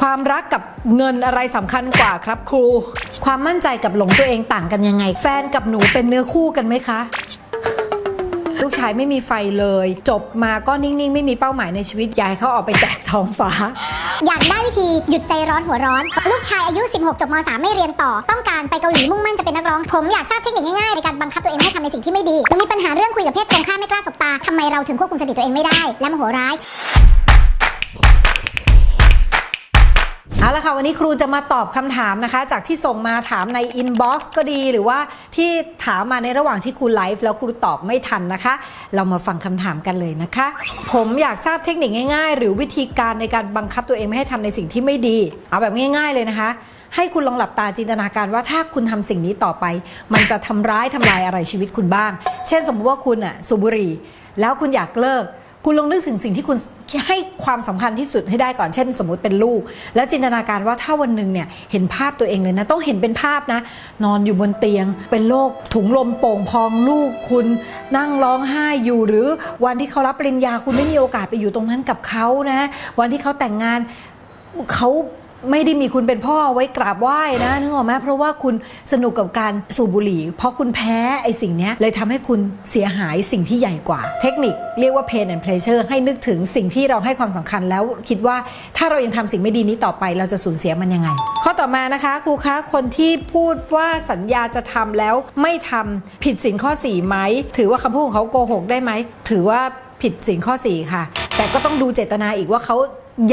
ความรักกับเงินอะไรสำคัญกว่าครับครู ความมั่นใจกับหลงตัวเองต่างกันยังไง แฟนกับหนูเป็นเนื้อคู่กันไหมคะ ลูกชายไม่มีไฟเลย จบมาก็นิ่งๆ ไม่มีเป้าหมายในชีวิตยายเขาออกไปแตะท้องฟ้า อยากได้วิธีหยุดใจร้อนหัวร้อน ลูกชายอายุ 16 จบม .3 ไม่เรียนต่อ ต้องการไปเกาหลีมุ่งมั่นจะเป็นนักร้อง ผมอยากทราบเทคนิคง่ายๆในการบังคับตัวเองไม่ให้ทำในสิ่งที่ไม่ดีมันมีปัญหาเรื่องคุยกับเพศตรงข้ามไม่กล้าสบตาทำไมเราถึงควบคุมสติตัวเองไม่ได้ และโมโหร้าย เอาละค่ะ วันนี้ครูจะมาตอบคำถามนะคะ จากที่ส่งมาถามในอินบ็อกซ์ก็ดีหรือว่าที่ถามมาในระหว่างที่ครูไลฟ์แล้วครูตอบไม่ทันนะคะ เรามาฟังคำถามกันเลยนะคะ ผมอยากทราบเทคนิคง่ายๆ หรือวิธีการในการบังคับตัวเองไม่ให้ทำในสิ่งที่ไม่ดี เอาแบบง่าย ๆ เลยนะคะ ให้คุณลองหลับตาจินตนาการว่าถ้าคุณทำสิ่งนี้ต่อไป มันจะทำร้ายทำลายอะไรชีวิตคุณบ้าง เช่น สมมติว่าคุณอะสูบบุหรี่แล้วคุณอยากเลิก คุณลองนึกถึงสิ่งที่คุณให้ความสำคัญที่สุดให้ได้ก่อนเช่น สมมุติเป็นลูก แล้วจินตนาการว่าถ้าวันหนึ่งเนี่ยเห็นภาพตัวเองเลยนะ ต้องเห็นเป็นภาพนะ นอนอยู่บนเตียง เป็นโรคถุงลมโป่งพองลูกคุณนั่งร้องไห้อยู่ หรือวันที่เขารับปริญญาคุณไม่มีโอกาสไปอยู่ตรงนั้นกับเขานะ วันที่เขาแต่งงานเขา ไม่ได้มีคุณเป็นพ่อไว้กราบไหว้นะนึกออกไหมเพราะว่าคุณสนุกกับการสูบบุหรี่ เพราะคุณแพ้ไอ้สิ่งเนี้ยเลยทำให้คุณเสียหายสิ่งที่ใหญ่กว่า เทคนิคเรียกว่า pain and pleasure ให้นึกถึงสิ่งที่เราให้ความสำคัญแล้วคิดว่าถ้าเรายังทำสิ่งไม่ดีนี้ต่อไป เราจะสูญเสียมันยังไง ข้อต่อมานะคะครูคะคนที่พูดว่าสัญญาจะทำแล้วไม่ทำผิดสินข้อ4ไหมถือว่าคำพูดของเขาโกหกได้ไหมถือว่าผิดสินข้อ4ค่ะ แต่ก็ต้องดูเจตนาอีกว่าเขา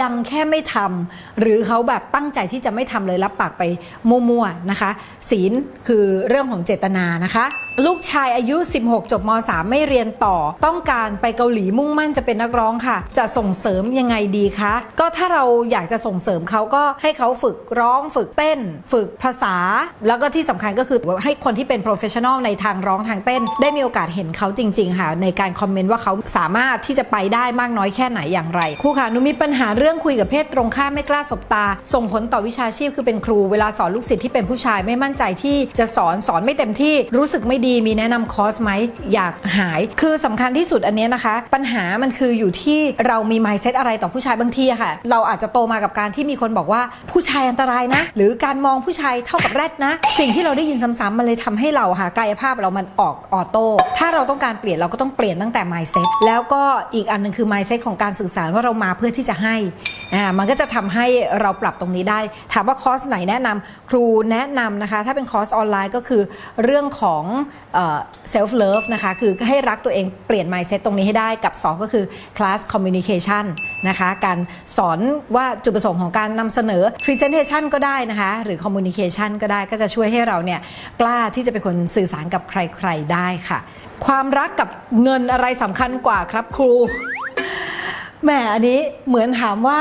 ยังแค่ไม่ทำหรือเขาแบบตั้งใจที่จะไม่ทำเลยรับปากไปมั่วๆนะคะ ศีลคือเรื่องของเจตนานะคะลูกชายอายุ 16 จบม .3 ไม่เรียนต่อ ต้องการไปเกาหลีมุ่งมั่นจะเป็นนักร้องค่ะ จะส่งเสริมยังไงดีคะ ก็ถ้าเราอยากจะส่งเสริมเขาก็ให้เขาฝึกร้อง ฝึกเต้น ฝึกภาษา แล้วก็ที่สำคัญก็คือให้คนที่เป็น professional ในทางร้องทางเต้น ได้มีโอกาสเห็นเขาจริง ๆ ค่ะ ในการคอมเมนต์ว่าเขาสามารถที่จะไปได้มากน้อยแค่ไหนอย่างไร ครูค่ะหนูมีปัญหาเรื่องคุยกับเพศตรงข้ามไม่กล้าสบตา ส่งผลต่อวิชาชีพคือเป็นครู เวลาสอนลูกศิษย์ที่เป็นผู้ชายไม่มั่นใจที่จะสอนสอนไม่เต็มที่รู้สึกไม่ดีมีแนะนำคอร์สไหมอยากหาย คือสำคัญที่สุดอันนี้นะคะ ปัญหามันคืออยู่ที่เรามี mindset อะไรต่อผู้ชายบางทีอะค่ะ เราอาจจะโตมากับการที่มีคนบอกว่าผู้ชายอันตรายนะ หรือการมองผู้ชายเท่ากับแรดนะ สิ่งที่เราได้ยินซ้ำๆมันเลยทำให้เราค่ะกายภาพเรามันออกออโต้ถ้าเราต้องการเปลี่ยนเราก็ต้องเปลี่ยนตั้งแต่ mindset แล้วก็อีกอันหนึงคือ mindset ของการสื่อสารว่าเรามาเพื่อที่จะให้อ่ามันก็จะทำให้เราปรับตรงนี้ได้ ถามว่าคอร์สไหนแนะนำครูแนะนำนะคะ ถ้าเป็นคอร์สออนไลน์ก็คือเรื่องของเซลฟ์เลิฟนะคะ คือให้รักตัวเองเปลี่ยน mindset ตรงนี้ให้ได้กับ 2 ก็คือ class communication นะคะ การสอนว่าจุดประสงค์ของการนำเสนอ presentation ก็ได้นะคะ หรือ communication ก็ได้ก็จะช่วยให้เราเนี่ยกล้าที่จะเป็นคนสื่อสารกับใครๆได้ค่ะ ความรักกับเงินอะไรสำคัญกว่าครับครูแหมอันนี้เหมือนถามว่า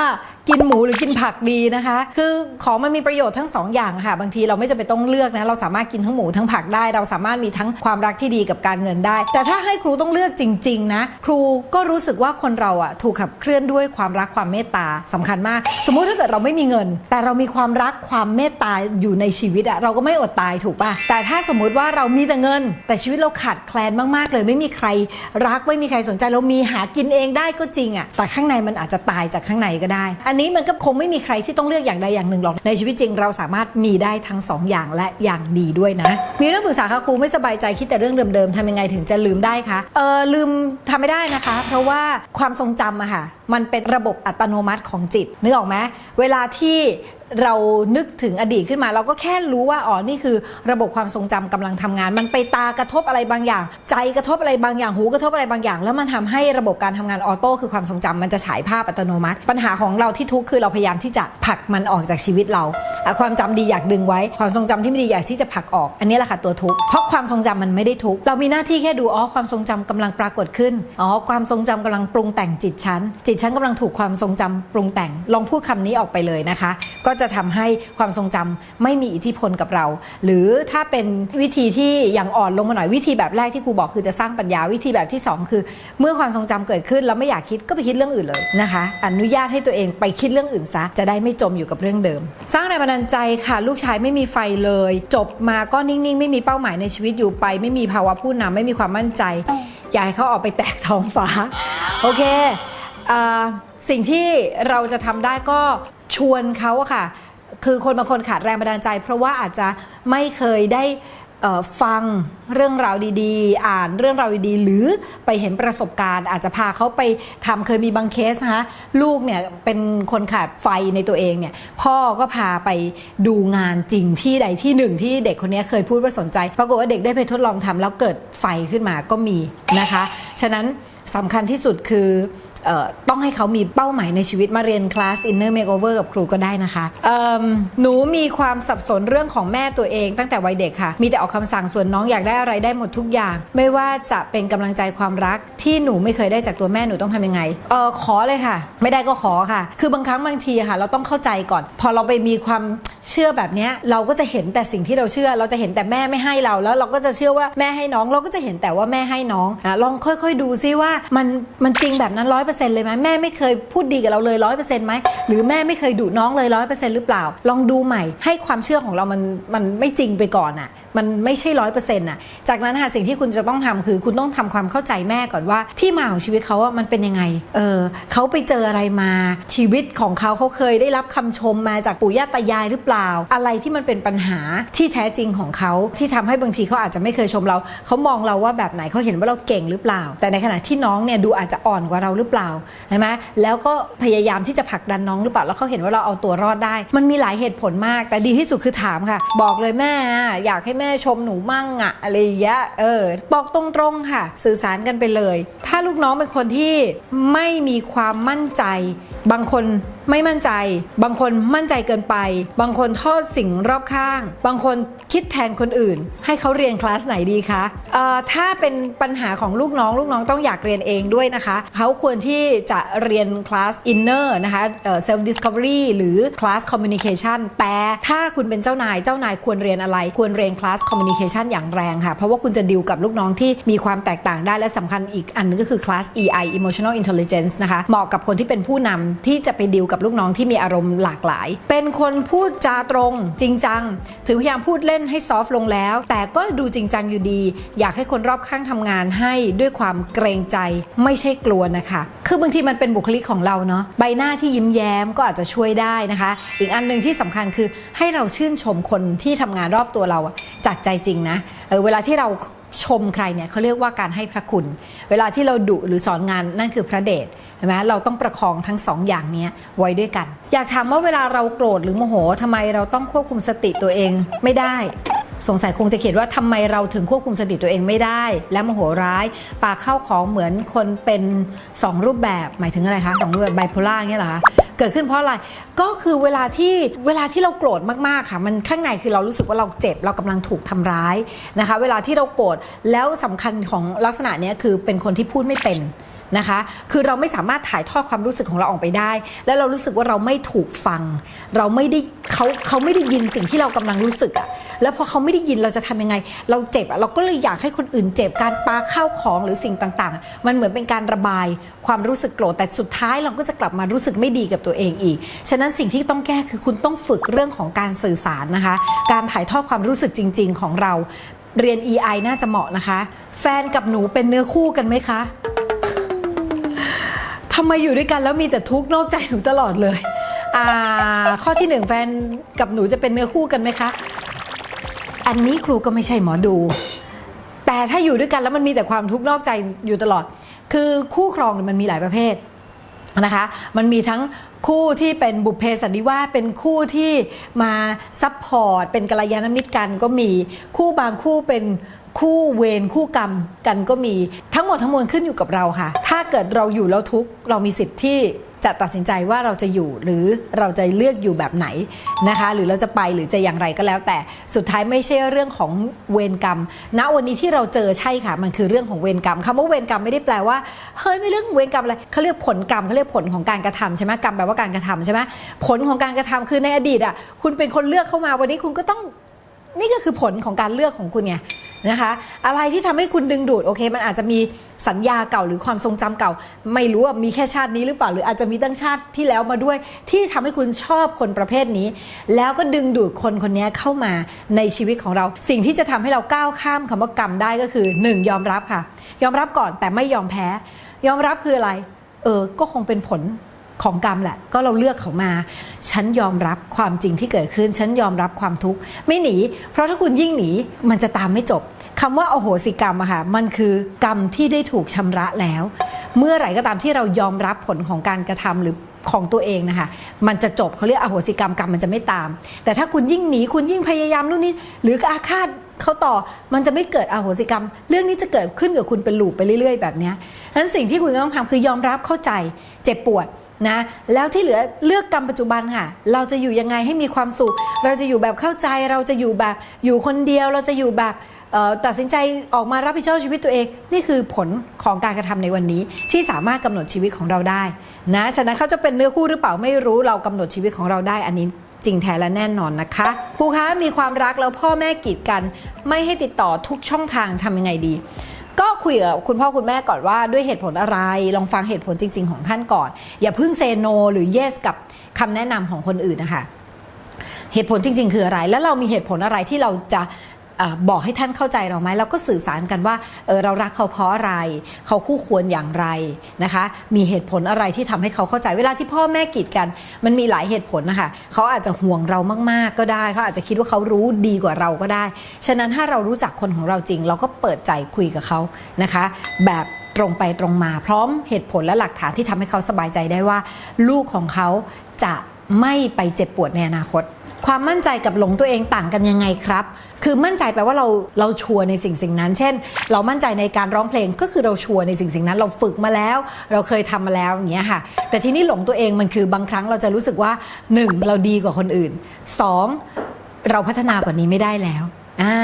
กินหมูหรือกินผักดีนะคะ คือของมันมีประโยชน์ทั้งสองอย่างค่ะ บางทีเราไม่จำเป็นต้องเลือกนะ เราสามารถกินทั้งหมูทั้งผักได้ เราสามารถมีทั้งความรักที่ดีกับการเงินได้ แต่ถ้าให้ครูต้องเลือกจริง ๆ นะ ครูก็รู้สึกว่าคนเราอะถูกขับเคลื่อนด้วยความรักความเมตตาสำคัญมาก สมมุติถ้าเกิดเราไม่มีเงิน แต่เรามีความรักความเมตตาอยู่ในชีวิตอะเราก็ไม่อดตายถูกป่ะ แต่ถ้าสมมุติว่าเรามีแต่เงิน แต่ชีวิตเราขาดแคลนมากๆ เลย ไม่มีใครรักไม่มีใครสนใจเรามีหากินเองได้ก็จริงอะแต่ข้างในมันอาจจะตายจากข้างในก็ได้อันนี้มันก็คงไม่มีใครที่ต้องเลือกอย่างใดอย่างหนึ่งหรอก ในชีวิตจริงเราสามารถมีได้ทั้งสองอย่างและอย่างดีด้วยนะ มีเรื่องปรึกษาค่ะครูไม่สบายใจคิดแต่เรื่องเดิมๆทำยังไงถึงจะลืมได้คะ เออลืมทำไม่ได้นะคะ เพราะว่าความทรงจำอะค่ะ มันเป็นระบบอัตโนมัติของจิตนึกออกไหมเวลาที่ เรานึกถึงอดีตขึ้นมา เราก็แค่รู้ว่าอ๋อนี่คือ ระบบความทรงจำกำลังทำงาน มันไปตากระทบอะไรบางอย่าง ใจกระทบอะไรบางอย่างหูกระทบอะไรบางอย่าง แล้วมันทำให้ระบบการทำงานออโต้คือความทรงจำมันจะฉายภาพอัตโนมัติ ปัญหาของเราที่ทุกข์คือเราพยายามที่จะผลักมันออกจากชีวิตเรา ความจำดีอยากดึงไว้ ความทรงจำที่ไม่ดีอยากที่จะผลักออก อันนี้แหละค่ะตัวทุกข์เพราะความทรงจำมันไม่ได้ทุกข์เรามีหน้าที่แค่ดูอ๋อความทรงจำกำลังปรากฏขึ้นอ๋อความทรงจำกำลังปรุงแต่งจิตฉันจิตฉันกำลังถูกความทรงจำปรุงแต่ง ลองพูดคำนี้ออกไปเลยนะคะ ก็จะทำให้ความทรงจำไม่มีอิทธิพลกับเรา หรือถ้าเป็นวิธีที่ยังอ่อนลงมาหน่อยวิธีแบบแรกที่ครูบอกคือจะสร้างปัญญาวิธีแบบที่สองคือ เมื่อความทรงจำเกิดขึ้นแล้วไม่อยากคิดก็ไปคิดเรื่องอื่นเลยนะคะ อนุญาตให้ตัวเองไปคิดเรื่องอื่นซะจะได้ไม่จมอยู่กับเรื่องเดิม สร้างแรงบันดาลใจค่ะ ลูกชายไม่มีไฟเลย จบมาก็นิ่งๆ ไม่มีเป้าหมายในชีวิตอยู่ไป ไม่มีภาวะผู้นำไม่มีความมั่นใจอยากให้เขาออกไปแตะท้องฟ้า โอเคสิ่งที่เราจะทำได้ก็ ชวนเขาอะค่ะ คือคนบางคนขาดแรงบันดาลใจ เพราะว่าอาจจะไม่เคยได้ฟังเรื่องราวดีๆ อ่านเรื่องราวดีๆ หรือไปเห็นประสบการณ์ อาจจะพาเขาไปทำเคยมีบางเคสนะคะลูกเนี่ยเป็นคนขาดไฟในตัวเองเนี่ยพ่อก็พาไปดูงานจริงที่ใดที่หนึ่งที่เด็กคนนี้เคยพูดว่าสนใจ ปรากฏว่าเด็กได้ไปทดลองทำแล้วเกิดไฟขึ้นมาก็มีนะคะ ฉะนั้นสำคัญที่สุดคือ ต้องให้เขามีเป้าหมายในชีวิตมาเรียนคลาส Inner Makeover กับครูก็ได้นะคะหนูมีความสับสนเรื่องของแม่ตัวเองตั้งแต่วัยเด็กค่ะ มีแต่ออกคำสั่งส่วนน้องอยากได้อะไรได้หมดทุกอย่าง ไม่ว่าจะเป็นกำลังใจความรักที่หนูไม่เคยได้จากตัวแม่หนูต้องทำยังไงเออขอเลยค่ะ ไม่ได้ก็ขอค่ะ คือบางครั้งบางทีค่ะ เราต้องเข้าใจก่อน พอเราไปมีความ เชื่อแบบนี้เราก็จะเห็นแต่สิ่งที่เราเชื่อ เราจะเห็นแต่แม่ไม่ให้เราแล้ว เราก็จะเชื่อว่าแม่ให้น้อง เราก็จะเห็นแต่ว่าแม่ให้น้องอะลองค่อยๆดูซิว่ามันมันจริงแบบนั้นร้อยเปอร์เซ็นต์เลยไหมแม่ไม่เคยพูดดีกับเราเลยร้อยเปอร์เซ็นต์ไหมหรือแม่ไม่เคยดุน้องเลยร้อยเปอร์เซ็นต์หรือเปล่า ลองดูใหม่ให้ความเชื่อของเรามันมันไม่จริงไปก่อนอะ มันไม่ใช่ร้อยเปอร์เซ็นต์อะจากนั้นค่ะสิ่งที่คุณจะต้องทำคือคุณต้องทำความเข้าใจแม่ก่อนว่า ที่มาของชีวิตเขาอะมันเป็นยังไง เออเขาไปเจออะไรมาชีวิตของเขาเขาเคยได้รับคำชมมาจากปู่ย่าตายายหรือเปล่า อะไรที่มันเป็นปัญหาที่แท้จริงของเขาที่ทำให้บางทีเขาอาจจะไม่เคยชมเรา เขามองเราว่าแบบไหนเขาเห็นว่าเราเก่งหรือเปล่า แต่ในขณะที่น้องเนี่ยดูอาจจะอ่อนกว่าเราหรือเปล่าใช่ไหมแล้วก็พยายามที่จะผลักดันน้องหรือเปล่าแล้วเขาเห็นว่าเราเอาตัวรอดได้ มันมีหลายเหตุผลมาก แต่ดีที่สุดคือถามค่ะ บอกเลยแม่อยากให้แม่ชมหนูมั่งอะอะไรอย่างเงี้ยเออบอกตรงๆค่ะ สื่อสารกันไปเลย ถ้าลูกน้องเป็นคนที่ไม่มีความมั่นใจ บางคนไม่มั่นใจ บางคนมั่นใจเกินไป บางคนโทษสิ่งรอบข้าง บางคนคิดแทนคนอื่น ให้เขาเรียนคลาสไหนดีคะเอ่อถ้าเป็นปัญหาของลูกน้อง ลูกน้องต้องอยากเรียนเองด้วยนะคะ เขาควรที่จะเรียนคลาส inner นะคะเอ่อ self discovery หรือคลาส communication แต่ถ้าคุณเป็นเจ้านายเจ้านายควรเรียนอะไร ควรเรียนคลาส communication อย่างแรงค่ะ เพราะว่าคุณจะดิวกับลูกน้องที่มีความแตกต่างได้และสำคัญอีกอันนึงก็คือคลาส EI emotional intelligence นะคะเหมาะกับคนที่เป็นผู้นำที่จะไปดิวกับลูกน้องที่มีอารมณ์หลากหลาย เป็นคนพูดจาตรงจริงจังถึงพยายามพูดเล่นให้ซอฟลงแล้ว แต่ก็ดูจริงจังอยู่ดี อยากให้คนรอบข้างทำงานให้ด้วยความเกรงใจไม่ใช่กลัวนะคะ คือบางทีมันเป็นบุคลิกของเราเนาะใบหน้าที่ยิ้มแย้มก็อาจจะช่วยได้นะคะ อีกอันหนึ่งที่สำคัญคือให้เราชื่นชมคนที่ทำงานรอบตัวเราจากใจจริงนะเออเวลาที่เราชมใครเนี่ยเขาเรียกว่าการให้พระคุณ เวลาที่เราดุหรือสอนงานนั่นคือพระเดช ห็นไหมเราต้องประคองทั้งสองอย่างนี้ไว้ด้วยกัน อยากถามว่าเวลาเราโกรธหรือโมโหทำไมเราต้องควบคุมสติตัวเองไม่ได้ สงสัยคงจะเขียนว่าทำไมเราถึงควบคุมสติตัวเองไม่ได้ และโมโหร้ายปากเข้าของเหมือนคนเป็น 2 รูปแบบหมายถึงอะไรคะสองรูปแบบไบโพล่าเนี่ยเหรอคะเกิดขึ้นเพราะอะไร ก็คือเวลาที่เวลาที่เราโกรธมากๆค่ะ มันข้างในคือเรารู้สึกว่าเราเจ็บเรากำลังถูกทำร้ายนะคะ เวลาที่เราโกรธแล้วสำคัญของลักษณะนี้คือเป็นคนที่พูดไม่เป็น นะคะ คือเราไม่สามารถถ่ายทอดความรู้สึกของเราออกไปได้ แล้วเรารู้สึกว่าเราไม่ถูกฟัง เราไม่ได้เขาเขาไม่ได้ยินสิ่งที่เรากำลังรู้สึกอะแล้วพอเขาไม่ได้ยินเราจะทำยังไง เราเจ็บอะเราก็เลยอยากให้คนอื่นเจ็บการปาข้าวของหรือสิ่งต่างๆ มันเหมือนเป็นการระบายความรู้สึกโกรธแต่สุดท้ายเราก็จะกลับมารู้สึกไม่ดีกับตัวเองอีก ฉะนั้นสิ่งที่ต้องแก้คือคุณต้องฝึกเรื่องของการสื่อสารนะคะ การถ่ายทอดความรู้สึกจริง ๆ ของเราเรียน EI น่าจะเหมาะนะคะ แฟนกับหนูเป็นเนื้อคู่กันไหมคะ ทำไมอยู่ด้วยกันแล้วมีแต่ทุกข์นอกใจหนูตลอดเลย อ่า ข้อที่หนึ่งแฟนกับหนูจะเป็นเนื้อคู่กันไหมคะ อันนี้ครูก็ไม่ใช่หมอดู แต่ถ้าอยู่ด้วยกันแล้วมันมีแต่ความทุกข์นอกใจอยู่ตลอด คือคู่ครองมันมีหลายประเภทนะคะ มันมีทั้งคู่ที่เป็นบุพเพสันนิวาสเป็นคู่ที่มาซัพพอร์ตเป็นกัลยาณมิตรกันก็มีคู่บางคู่เป็น คู่เวรคู่กรรมกันก็มีทั้งหมดทั้งมวลขึ้นอยู่กับเราค่ะ ถ้าเกิดเราอยู่แล้วทุกเรามีสิทธิ์ที่จะตัดสินใจว่าเราจะอยู่หรือเราจะเลือกอยู่แบบไหนนะคะ หรือเราจะไปหรือจะอย่างไรก็แล้ว แต่สุดท้ายไม่ใช่เรื่องของเวรกรรมณวันนี้ที่เราเจอใช่ค่ะ มันคือเรื่องของเวรกรรมคำว่าเวรกรรมไม่ได้แปลว่าเฮ้ยไม่เรื่องเวรกรรมอะไรเขาเรียกผลกรรมเขาเรียกผลของการกระทำใช่ไหมกรรมแปลว่าการกระทำใช่ไหมผลของการกระทำคือในอดีตอะคุณเป็นคนเลือกเข้ามาวันนี้คุณก็ต้อง นี่ก็คือผลของการเลือกของคุณไงนะคะ อะไรที่ทำให้คุณดึงดูดโอเค มันอาจจะมีสัญญาเก่าหรือความทรงจำเก่า ไม่รู้ว่ามีแค่ชาตินี้หรือเปล่า หรืออาจจะมีตั้งชาติที่แล้วมาด้วย ที่ทำให้คุณชอบคนประเภทนี้ แล้วก็ดึงดูดคนคนนี้เข้ามาในชีวิตของเรา สิ่งที่จะทำให้เราก้าวข้ามคำว่ากรรมได้ก็คือหนึ่งยอมรับค่ะ ยอมรับก่อนแต่ไม่ยอมแพ้ ยอมรับคืออะไร เออ ก็คงเป็นผล ของกรรมแหละ ก็เราเลือกเขามา ฉันยอมรับความจริงที่เกิดขึ้น ฉันยอมรับความทุกข์ไม่หนี เพราะถ้าคุณยิ่งหนีมันจะตามไม่จบคำว่าอโหสิกรรมอะค่ะมันคือกรรมที่ได้ถูกชำระแล้ว เมื่อไหร่ก็ตามที่เรายอมรับผลของการกระทำหรือของตัวเองนะคะ มันจะจบเขาเรียกอโหสิกรรมกรรมมันจะไม่ตาม แต่ถ้าคุณยิ่งหนีคุณยิ่งพยายามนู่นนี่หรืออาฆาตเขาต่อมันจะไม่เกิดอโหสิกรรม เรื่องนี้จะเกิดขึ้นกับคุณเป็นลูปไปเรื่อย ๆ แบบนี้ฉะนั้นสิ่งที่คุณต้องทำคือยอมรับเข้าใจเจ็บปวด นะแล้วที่เหลือเลือกกรรมปัจจุบันค่ะ เราจะอยู่ยังไงให้มีความสุข เราจะอยู่แบบเข้าใจเราจะอยู่แบบอยู่คนเดียวเราจะอยู่แบบตัดสินใจออกมารับผิดชอบชีวิตตัวเอง นี่คือผลของการกระทำในวันนี้ ที่สามารถกำหนดชีวิตของเราได้นะฉะนั้นเขาจะเป็นเนื้อคู่หรือเปล่าไม่รู้เรากำหนดชีวิตของเราได้อันนี้จริงแท้และแน่นอนนะคะครูคะมีความรักแล้วพ่อแม่กีดกัน ไม่ให้ติดต่อทุกช่องทางทำยังไงดี ก็คุยกับคุณพ่อคุณแม่ก่อนว่าด้วยเหตุผลอะไร ลองฟังเหตุผลจริง ๆ ของท่านก่อน อย่าเพิ่งเซโน หรือเยสกับคำแนะนำของคนอื่นนะคะเหตุผลจริง ๆ คืออะไร แล้วเรามีเหตุผลอะไรที่เราจะ บอกให้ท่านเข้าใจเราไหมเราก็สื่อสารกันว่าเออเรารักเขาเพราะอะไร เขาคู่ควรอย่างไรนะคะ มีเหตุผลอะไรที่ทำให้เขาเข้าใจเวลาที่พ่อแม่กีดกัน มันมีหลายเหตุผลนะคะเขาอาจจะห่วงเรามากๆก็ได้เขาอาจจะคิดว่าเขารู้ดีกว่าเราก็ได้ ฉะนั้นถ้าเรารู้จักคนของเราจริง เราก็เปิดใจคุยกับเขานะคะ แบบตรงไปตรงมาพร้อมเหตุผลและหลักฐานที่ทำให้เขาสบายใจได้ว่า ลูกของเขาจะไม่ไปเจ็บปวดในอนาคต ความมั่นใจกับหลงตัวเองต่างกันยังไงครับ คือมั่นใจแปลว่าเราเราชัวร์ในสิ่งสิ่งนั้น เช่น เรามั่นใจในการร้องเพลงก็คือเราชัวร์ในสิ่งสิ่งนั้น เราฝึกมาแล้ว เราเคยทำมาแล้วอย่างเงี้ยค่ะ แต่ทีนี้หลงตัวเองมันคือบางครั้งเราจะรู้สึกว่า 1. เราดีกว่าคนอื่น 2. เราพัฒนากว่านี้ไม่ได้แล้วอ่า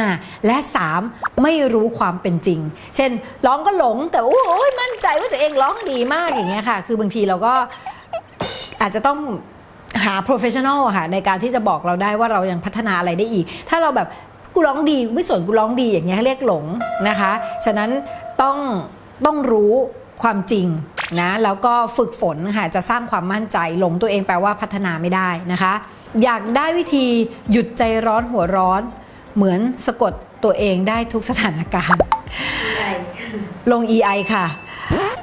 และ 3. ไม่รู้ความเป็นจริง เช่นร้องก็หลงแต่โอ้ยมั่นใจว่าตัวเองร้องดีมากอย่างเงี้ยค่ะ คือบางทีเราก็อาจจะต้อง หา professional อะค่ะในการที่จะบอกเราได้ว่าเรายังพัฒนาอะไรได้อีก ถ้าเราแบบกูร้องดีกูไม่สนกูร้องดีอย่างเงี้ยเรียกหลงนะคะ ฉะนั้นต้องต้องรู้ความจริงนะแล้วก็ฝึกฝนค่ะจะสร้างความมั่นใจหลงตัวเองแปลว่าพัฒนาไม่ได้นะคะ อยากได้วิธีหยุดใจร้อนหัวร้อน เหมือนสะกดตัวเองได้ทุกสถานการณ์ลง EI ค่ะ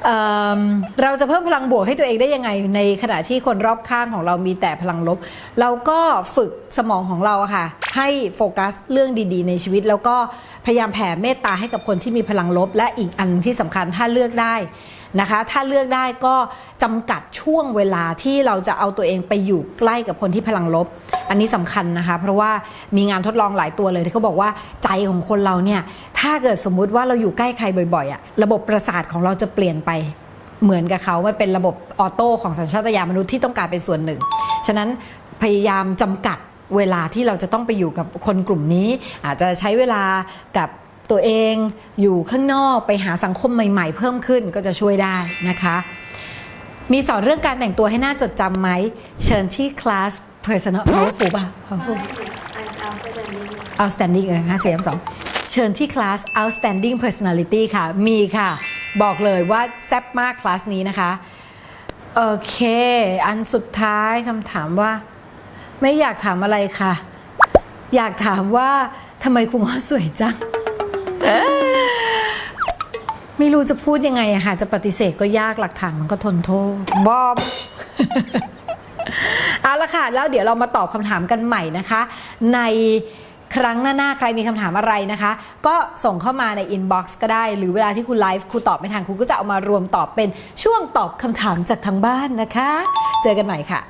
เอิ่มเราจะเพิ่มพลังบวกให้ตัวเองได้ยังไง ในขณะที่คนรอบข้างของเรามีแต่พลังลบ เราก็ฝึกสมองของเราอะค่ะ ให้โฟกัสเรื่องดีๆ ในชีวิต แล้วก็พยายามแผ่เมตตาให้กับคนที่มีพลังลบ และอีกอันที่สำคัญถ้าเลือกได้ นะคะ ถ้าเลือกได้ก็จำกัดช่วงเวลาที่เราจะเอาตัวเองไปอยู่ใกล้กับคนที่พลังลบ อันนี้สำคัญนะคะ เพราะว่ามีงานทดลองหลายตัวเลยที่เขาบอกว่าใจของคนเราเนี่ยถ้าเกิดสมมุติว่าเราอยู่ใกล้ใครบ่อยๆอะระบบประสาทของเราจะเปลี่ยนไปเหมือนกับเขามันเป็นระบบออโต้ของสัญชาตญาณมนุษย์ที่ต้องการเป็นส่วนหนึ่ง ฉะนั้นพยายามจำกัดเวลาที่เราจะต้องไปอยู่กับคนกลุ่มนี้ อาจจะใช้เวลากับ ตัวเองอยู่ข้างนอกไปหาสังคมใหม่ๆ เพิ่มขึ้นก็จะช่วยได้นะคะ มีสอนเรื่องการแต่งตัวให้หน่าจดจำไหม เชิญที่คลาส personal powerful ป่ะ powerful outstanding เออห้าสี่สองเชิญที่คลาส outstanding personality ค่ะ มีค่ะ บอกเลยว่าแซ่บมากคลาสนี้นะคะ โอเค อันสุดท้ายคำถามว่า ไม่อยากถามอะไรค่ะ อยากถามว่าทำไมคุณง้อสวยจัง ไม่รู้จะพูดยังไงอะค่ะ จะปฏิเสธก็ยากหลักฐานมันก็ทนโทษบอมเอาละค่ะ แล้วเดี๋ยวเรามาตอบคำถามกันใหม่นะคะ ในครั้งหน้าๆ ใครมีคำถามอะไรนะคะ ก็ส่งเข้ามาในอินบ็อกซ์ก็ได้ หรือเวลาที่คุณไลฟ์ครูตอบไม่ทันครูก็จะเอามารวมตอบเป็นช่วงตอบคำถามจากทางบ้านนะคะ เจอกันใหม่ค่ะ